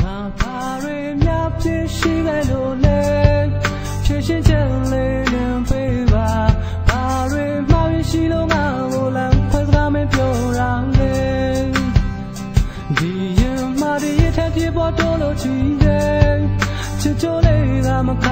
ငါပါရီမြပြည့်ရှိလိုက်လို့လေဖြည့်ရှင်းချက်လေးနဲ့ပေးပါပါရီမှာပြည့်ရှိလို့ငါကိုလမ်းခွဲစကားမပြောရာလေဒီရင်မှာဒီထက်ပြပေါ်တော့လို့ကြည့်တယ်ချစ်ချိုးလေးကမခ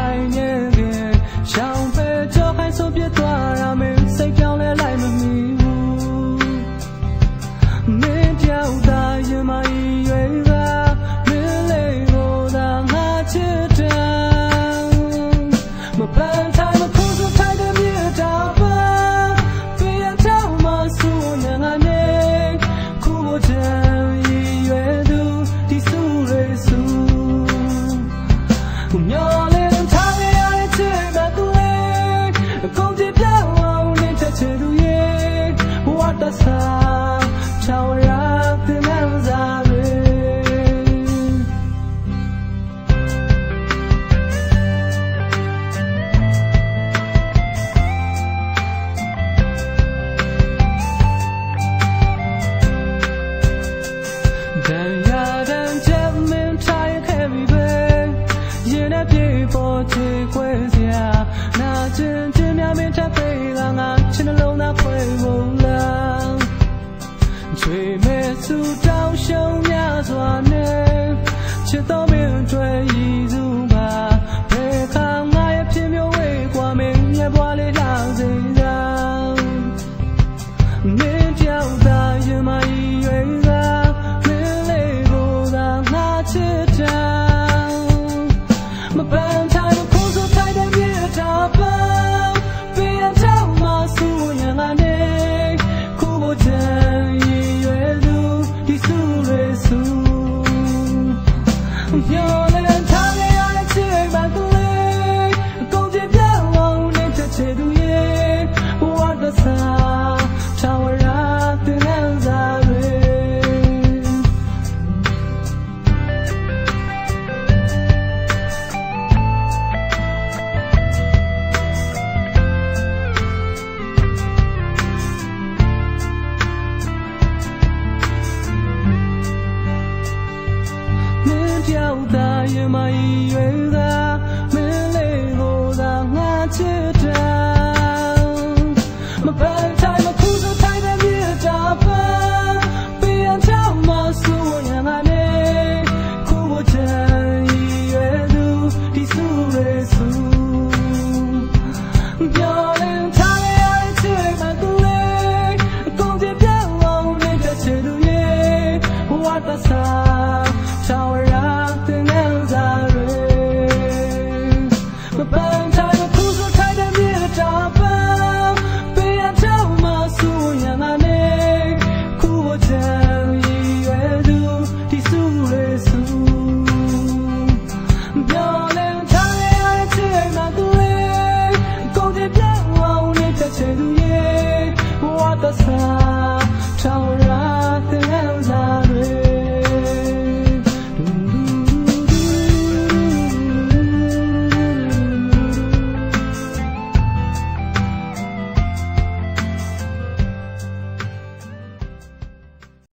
not a. 接到。ai mai